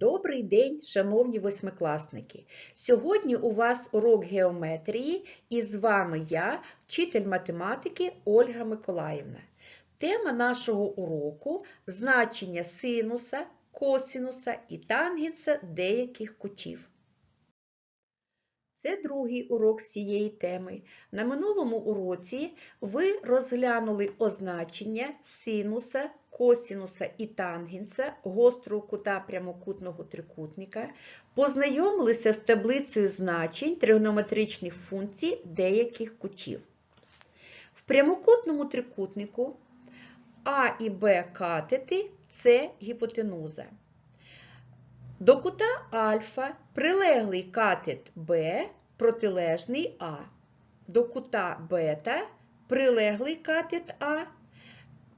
Добрий день, шановні восьмикласники! Сьогодні у вас урок геометрії і з вами я, вчитель математики Ольга Миколаївна. Тема нашого уроку – значення синуса, косинуса і тангенса деяких кутів. Це другий урок цієї теми. На минулому уроці ви розглянули означення синуса, косинуса і тангенса гострого кута прямокутного трикутника, познайомилися з таблицею значень тригонометричних функцій деяких кутів. В прямокутному трикутнику А і Б катети – це гіпотенуза. До кута альфа прилеглий катет Б, протилежний А. До кута бета прилеглий катет А,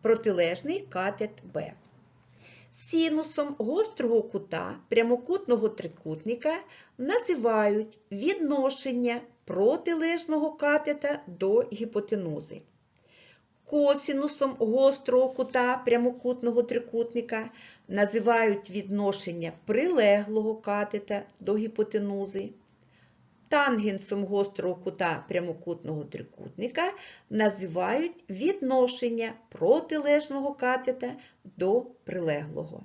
протилежний катет Б. Синусом гострого кута прямокутного трикутника називають відношення протилежного катета до гіпотенузи. Косинусом гострого кута прямокутного трикутника називають відношення прилеглого катета до гіпотенузи. Тангенсом гострого кута прямокутного трикутника називають відношення протилежного катета до прилеглого.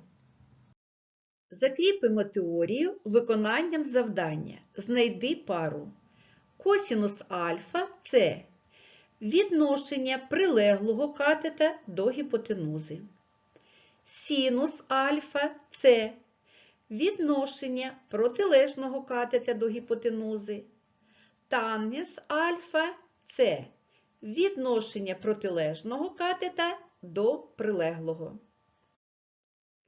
Закріпимо теорію виконанням завдання. Знайди пару. Косинус альфа – це відношення прилеглого катета до гіпотенузи. Синус альфа – це відношення протилежного катета до гіпотенузи. Тангенс альфа – це відношення протилежного катета до прилеглого.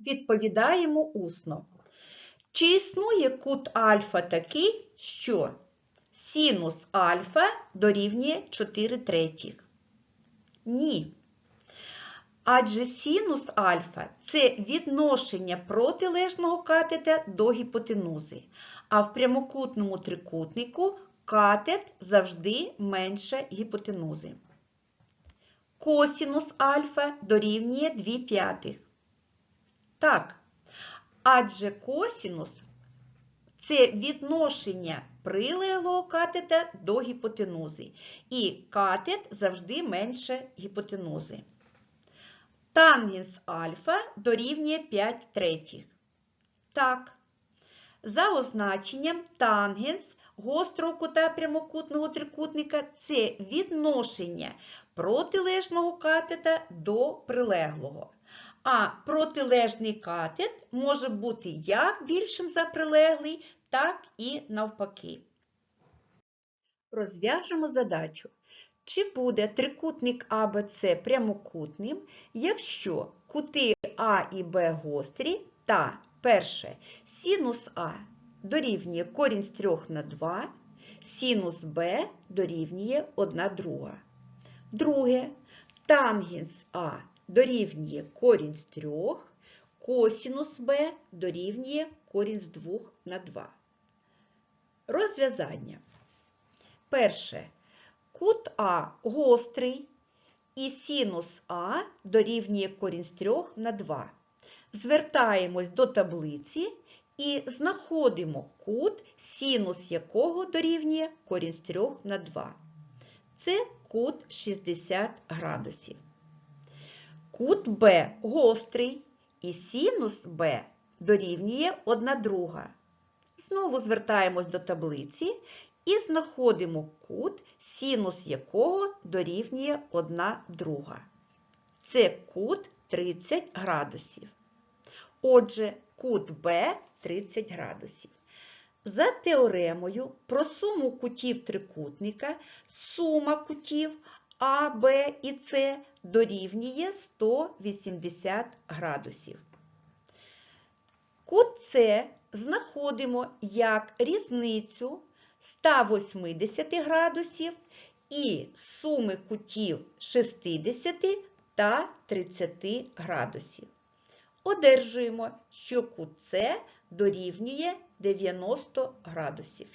Відповідаємо усно. Чи існує кут альфа такий, що синус альфа дорівнює 4 третіх? Ні. Адже синус альфа – це відношення протилежного катета до гіпотенузи, а в прямокутному трикутнику катет завжди менше гіпотенузи. Косинус альфа дорівнює 2 п'ятих. Так, адже косинус – це відношення прилеглого катета до гіпотенузи, і катет завжди менше гіпотенузи. Тангенс альфа дорівнює 5 третіх. Так, за означенням тангенс гострого кута прямокутного трикутника – це відношення протилежного катета до прилеглого. А протилежний катет може бути як більшим за прилеглий, так і навпаки. Розв'яжемо задачу. Чи буде трикутник АБЦ прямокутним, якщо кути А і Б гострі та перше синус А дорівнює корінь з 3 на 2, синус Б дорівнює 1 друга. Друге, тангенс А дорівнює корінь з 3, косинус Б дорівнює корінь з 2 на 2. Розв'язання. Перше. Кут А гострий і синус А дорівнює корінь з 3 на 2. Звертаємось до таблиці і знаходимо кут, синус якого дорівнює корінь з 3 на 2. Це кут 60 градусів. Кут Б гострий і синус Б дорівнює 1 друга. Знову звертаємось до таблиці і знаходимо кут, синус якого дорівнює 1 друга. Це кут 30 градусів. Отже, кут Б 30 градусів. За теоремою про суму кутів трикутника, сума кутів А, Б і С дорівнює 180 градусів. Кут С знаходимо як різницю 180 градусів і суми кутів 60 та 30 градусів. Одержуємо, що кут С дорівнює 90 градусів.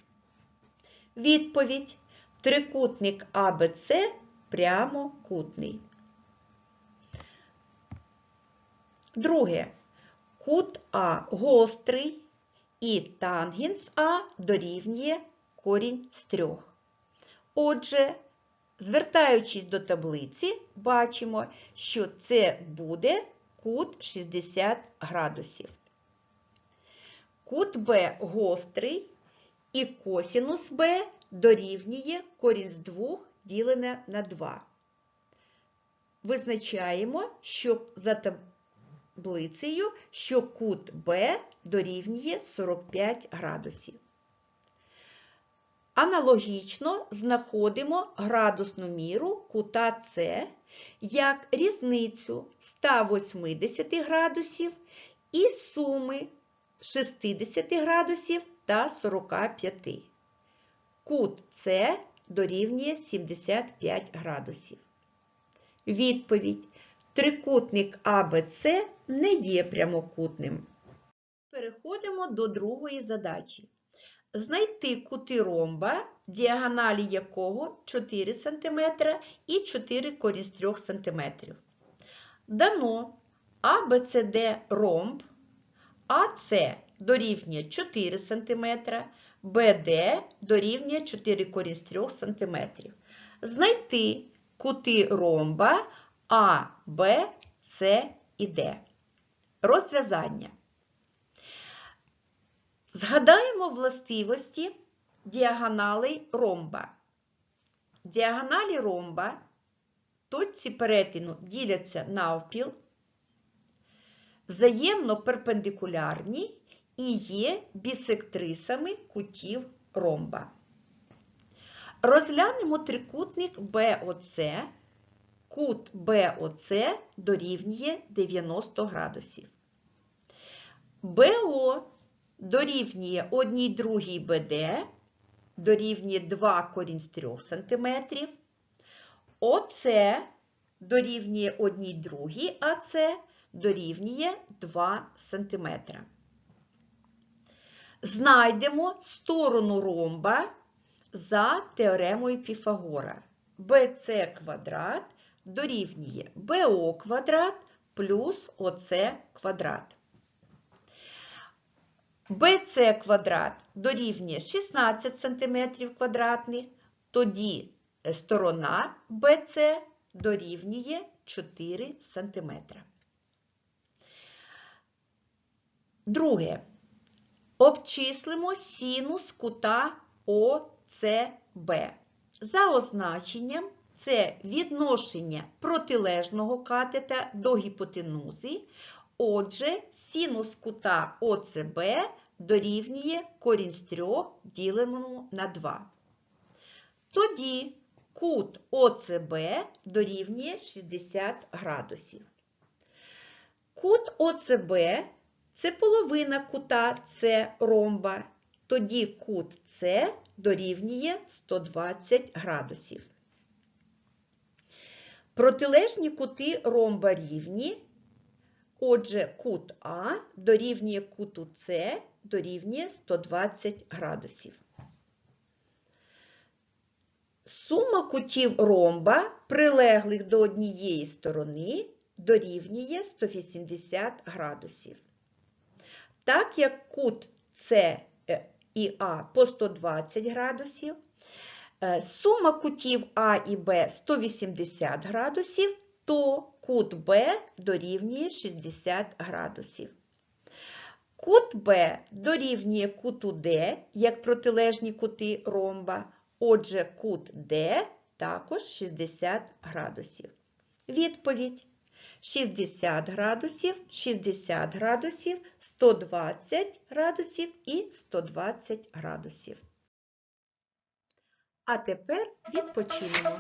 Відповідь. Трикутник АБЦ прямокутний. Друге. Кут А гострий і тангенс А дорівнює корінь з 3. Отже, звертаючись до таблиці, бачимо, що це буде кут 60 градусів. Кут Б гострий і косінус Б дорівнює корінь з 2 ділене на 2. Визначаємо, що за таблицею, що кут Б дорівнює 45 градусів. Аналогічно знаходимо градусну міру кута С як різницю 180 градусів і суми 60 градусів та 45. Кут С дорівнює 75 градусів. Відповідь. Трикутник АБЦ не є прямокутним. Переходимо до другої задачі. Знайти кути ромба, діагоналі якого 4 см і 4 корінь з 3 см. Дано ABCD ромб, АС дорівнює 4 см, БД дорівнює 4 корінь з 3 см. Знайти кути ромба А, Б, С і Д. Розв'язання. Згадаємо властивості діагоналей ромба. Діагоналі ромба точці перетину діляться навпіл, взаємно перпендикулярні і є бісектрисами кутів ромба. Розглянемо трикутник БОЦ. Кут БОЦ дорівнює 90 градусів. БО дорівнює 1 другій БД, дорівнює 2 корінь з 3 см. ОЦ дорівнює 1 другій АЦ, дорівнює 2 см. Знайдемо сторону ромба за теоремою Піфагора. BC квадрат дорівнює БО квадрат плюс ОЦ квадрат. BC квадрат дорівнює 16 см квадратних, тоді сторона BC дорівнює 4 см. Друге. Обчислимо синус кута ОЦБ. За означенням це відношення протилежного катета до гіпотенузи. Отже, синус кута ОЦБ дорівнює корінь з 3 діленому на 2. Тоді кут ОЦБ дорівнює 60 градусів. Кут ОЦБ це половина кута С ромба. Тоді кут С дорівнює 120 градусів. Протилежні кути ромба рівні. Отже, кут А дорівнює куту С дорівнює 120 градусів. Сума кутів ромба, прилеглих до однієї сторони, дорівнює 180 градусів. Так як кут С і А по 120 градусів, сума кутів А і Б 180 градусів, то кут Б дорівнює 60 градусів. Кут Б дорівнює куту Д, як протилежні кути ромба. Отже, кут Д також 60 градусів. Відповідь. 60 градусів, 60 градусів, 120 градусів і 120 градусів. А тепер відпочинемо.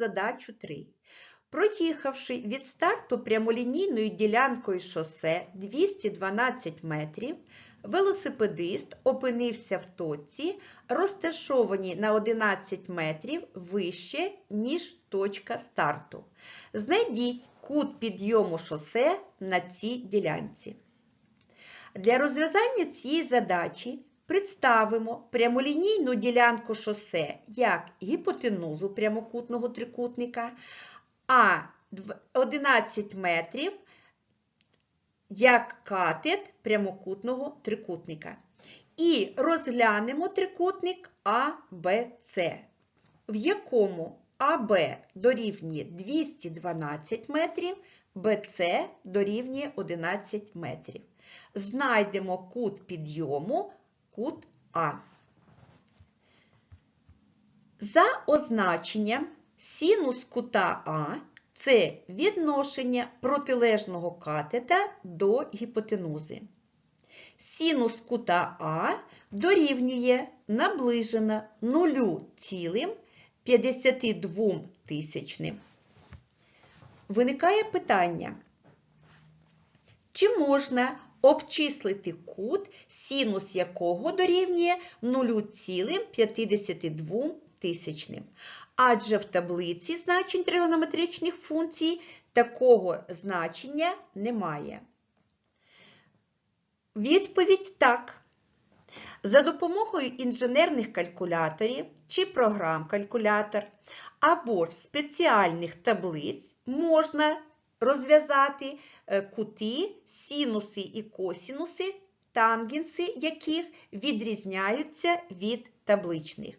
Задачу 3. Проїхавши від старту прямолінійною ділянкою шосе 212 метрів, велосипедист опинився в точці, розташованій на 11 метрів вище, ніж точка старту. Знайдіть кут підйому шосе на цій ділянці. Для розв'язання цієї задачі представимо прямолінійну ділянку шосе як гіпотенузу прямокутного трикутника, а 11 метрів як катет прямокутного трикутника. І розглянемо трикутник АБЦ, в якому АБ дорівнює 212 метрів, БЦ дорівнює 11 метрів. Знайдемо кут підйому, кут А. За означенням синус кута А це відношення протилежного катета до гіпотенузи. Синус кута А дорівнює наближено 0,52 тисячним. Виникає питання, чи можна обчислити кут, синус якого дорівнює 0,52 тисячним? Адже в таблиці значень тригонометричних функцій такого значення немає. Відповідь так. За допомогою інженерних калькуляторів чи програм калькулятор або ж спеціальних таблиць можна розв'язати кути, синуси і косінуси, тангенси яких відрізняються від табличних.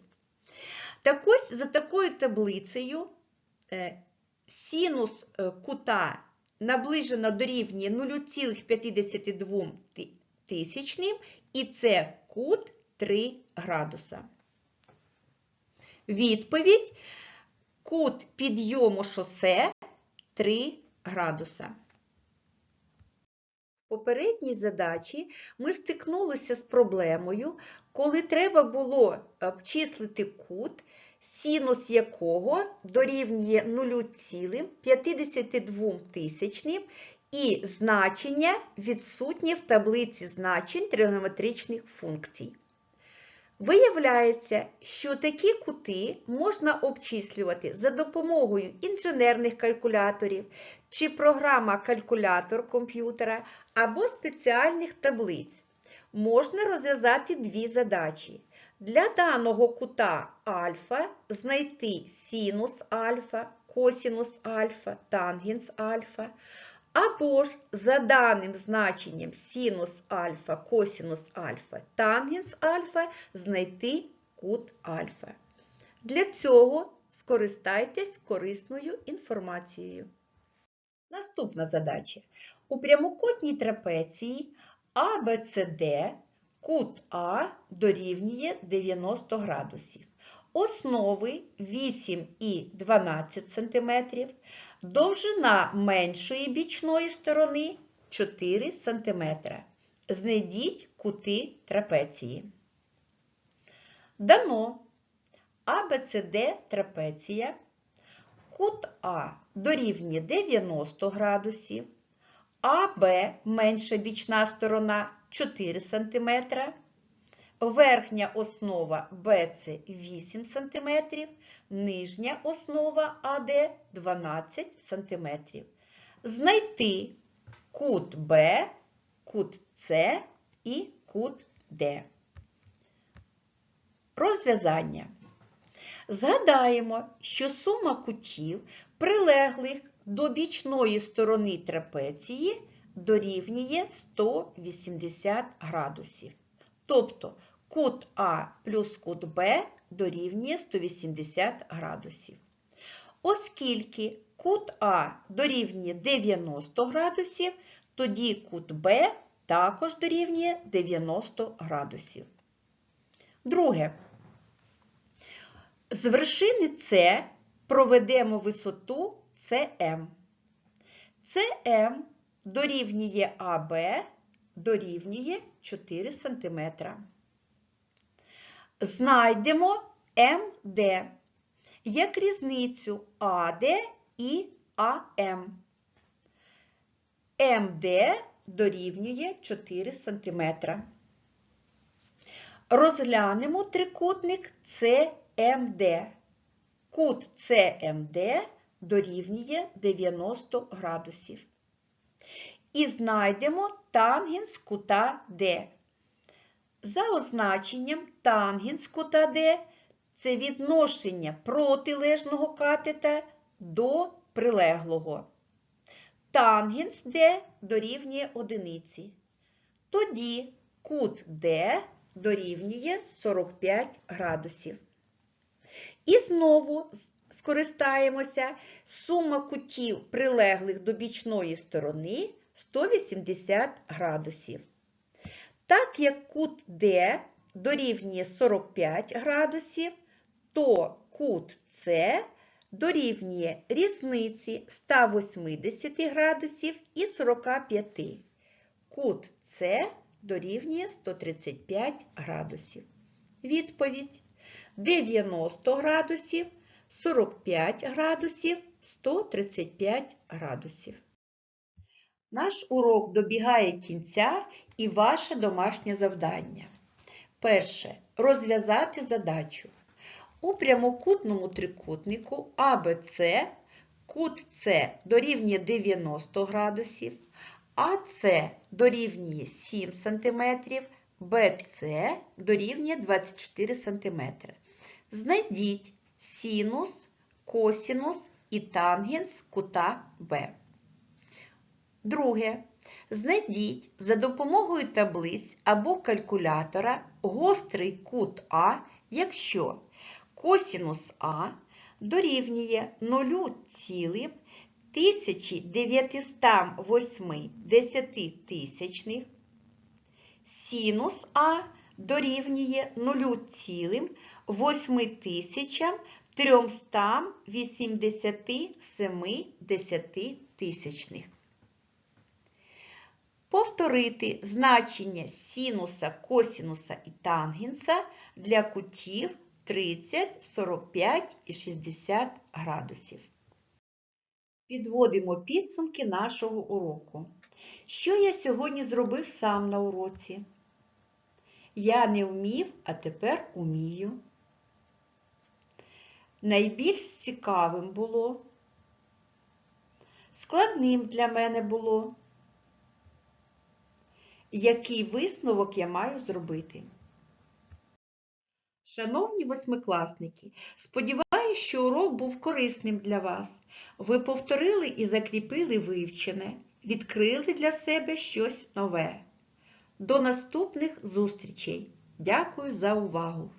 Так ось за такою таблицею синус кута наближено дорівнює 0,52 тисячним, і це кут 3 градуса. Відповідь кут підйому шосе 3 градуса. В попередній задачі ми стикнулися з проблемою, коли треба було обчислити кут, синус якого дорівнює 0,52 тисячним і значення відсутнє в таблиці значень тригонометричних функцій. Виявляється, що такі кути можна обчислювати за допомогою інженерних калькуляторів чи програма калькулятор комп'ютера або спеціальних таблиць. Можна розв'язати дві задачі. Для даного кута альфа знайти синус альфа, косінус альфа, тангенс альфа, або ж за даним значенням синус альфа, косінус альфа, тангенс альфа знайти кут альфа. Для цього скористайтесь корисною інформацією. Наступна задача. У прямокутній трапеції ABCD кут А дорівнює 90 градусів. Основи 8 і 12 см, довжина меншої бічної сторони 4 см. Знайдіть кути трапеції. Дано ABCD трапеція. Кут А дорівнює 90 градусів, АБ менша бічна сторона 4 см, верхня основа БЦ 8 см, нижня основа АД 12 см. Знайти кут Б, кут С і кут Д. Розв'язання. Згадаємо, що сума кутів, прилеглих до бічної сторони трапеції, дорівнює 180 градусів. Тобто кут А плюс кут Б дорівнює 180 градусів. Оскільки кут А дорівнює 90 градусів, тоді кут Б також дорівнює 90 градусів. Друге. З вершини С проведемо висоту СМ. СМ дорівнює АБ дорівнює 4 см. Знайдемо МД. як різницю АД і АМ. МД дорівнює 4 см. Розглянемо трикутник ЦМД. Кут ЦМД дорівнює 90 градусів. І знайдемо тангенс кута Д. За означенням тангенс кута Д це відношення протилежного катета до прилеглого. Тангенс Д дорівнює одиниці. Тоді кут Д дорівнює 45 градусів. І знову скористаємося сума кутів прилеглих до бічної сторони 180 градусів. Так як кут D дорівнює 45 градусів, то кут С дорівнює різниці 180 градусів і 45. Кут С дорівнює 135 градусів. Відповідь 90 градусів, 45 градусів, 135 градусів. Наш урок добігає кінця і ваше домашнє завдання. Перше. Розв'язати задачу. У прямокутному трикутнику АБЦ кут С дорівнює 90 градусів, АС дорівнює 7 см, БС дорівнює 24 см. Знайдіть синус, косинус і тангенс кута Б. Друге. Знайдіть за допомогою таблиць або калькулятора гострий кут А, якщо косинус А дорівнює 0,1908 десятитисячних, синус А дорівнює 0,8387 десятитисячних. Повторити значення синуса, косинуса і тангенса для кутів 30, 45 і 60 градусів. Підводимо підсумки нашого уроку. Що я сьогодні зробив сам на уроці? Я не вмів, а тепер умію. Найбільш цікавим було, складним для мене було. Який висновок я маю зробити? Шановні восьмикласники, сподіваюся, що урок був корисним для вас. Ви повторили і закріпили вивчене, відкрили для себе щось нове. До наступних зустрічей. Дякую за увагу!